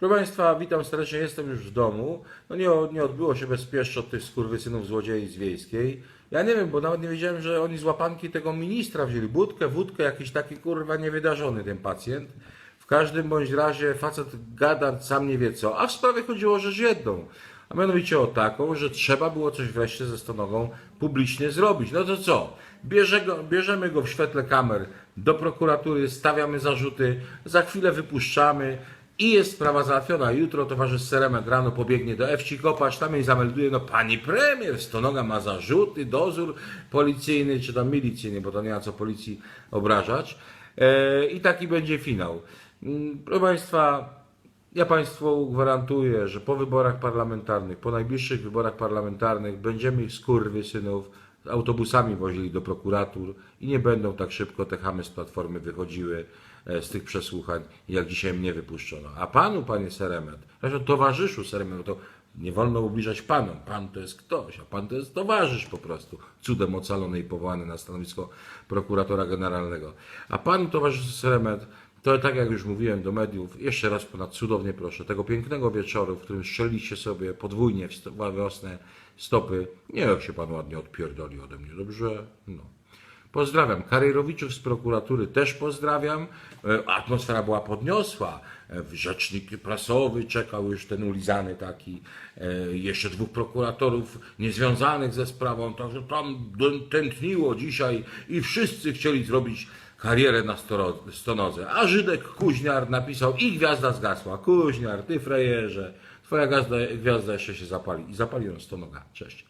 Proszę Państwa, witam serdecznie, jestem już w domu. No nie, nie odbyło się bezpiecznie od tych skurwysynów złodziei z wiejskiej. Ja nie wiem, bo nawet nie wiedziałem, że oni z łapanki tego ministra wzięli budkę, wódkę, jakiś taki kurwa niewydarzony ten pacjent. W każdym bądź razie facet gada sam nie wie co, a w sprawie chodziło o rzecz jedną. A mianowicie o taką, że trzeba było coś wreszcie ze stonogą publicznie zrobić. No to co? Bierze go, bierzemy go w świetle kamer do prokuratury, stawiamy zarzuty, za chwilę wypuszczamy i jest sprawa załatwiona. Jutro towarzysz Seremek rano pobiegnie do Ewci Kopacz, tam jej zamelduje, no pani premier, stonoga ma zarzuty, dozór policyjny, czy tam milicyjny, bo to nie ma co policji obrażać. E, I taki będzie finał. Mm, Proszę Państwa, ja Państwu gwarantuję, że po wyborach parlamentarnych, po najbliższych wyborach parlamentarnych będziemy ich skurwysynów autobusami wozili do prokuratur i nie będą tak szybko te chamy z Platformy wychodziły e, z tych przesłuchań, jak dzisiaj mnie wypuszczono. A Panu, Panie Seremet, zresztą towarzyszu Seremet, to nie wolno ubliżać Panom. Pan to jest ktoś, a Pan to jest towarzysz po prostu, cudem ocalony i powołany na stanowisko prokuratora generalnego. A Panu, towarzyszu Seremet, to tak jak już mówiłem do mediów, jeszcze raz ponad cudownie proszę, tego pięknego wieczoru, w którym strzeliście sobie podwójnie w sto- w wiosnę stopy, niech się pan ładnie odpierdoli ode mnie, dobrze? No. Pozdrawiam. Karierowiczów z prokuratury też pozdrawiam. E, Atmosfera była podniosła. E, Rzecznik prasowy czekał już ten ulizany taki. E, Jeszcze dwóch prokuratorów niezwiązanych ze sprawą. Także tam tętniło dzisiaj i wszyscy chcieli zrobić karierę na stonodze. A Żydek Kuźniar napisał i gwiazda zgasła. Kuźniar, ty frejerze. Twoja gwiazda, gwiazda jeszcze się zapali. I zapali ją stonoga. Cześć.